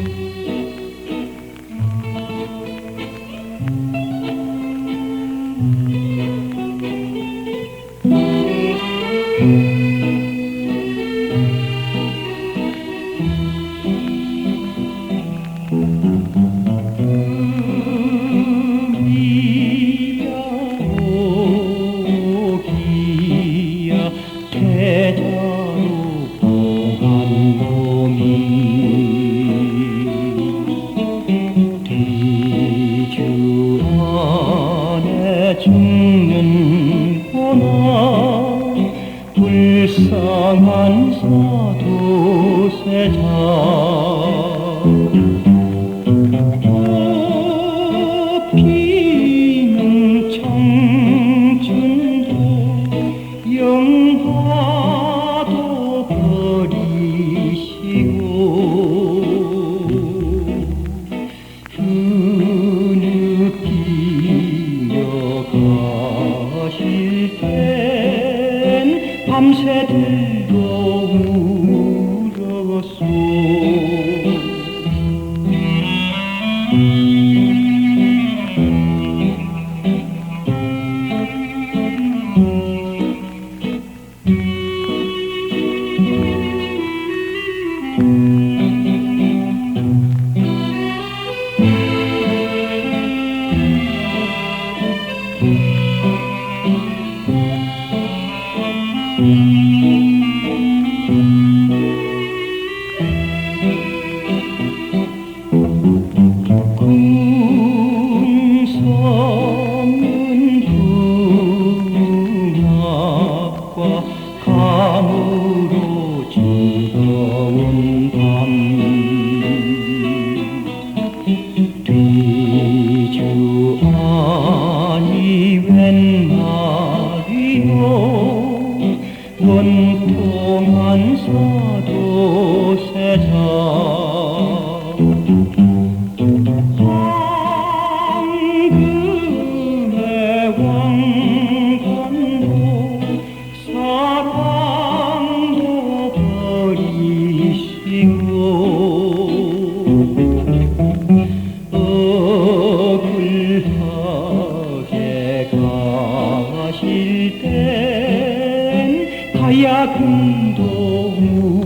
thank mm -hmm. you 영 밤새들도 울었소 과 감으로 지겨운 밤. 뒤주 아니 웬 말이요? 원통한 사도세자. vagabundo.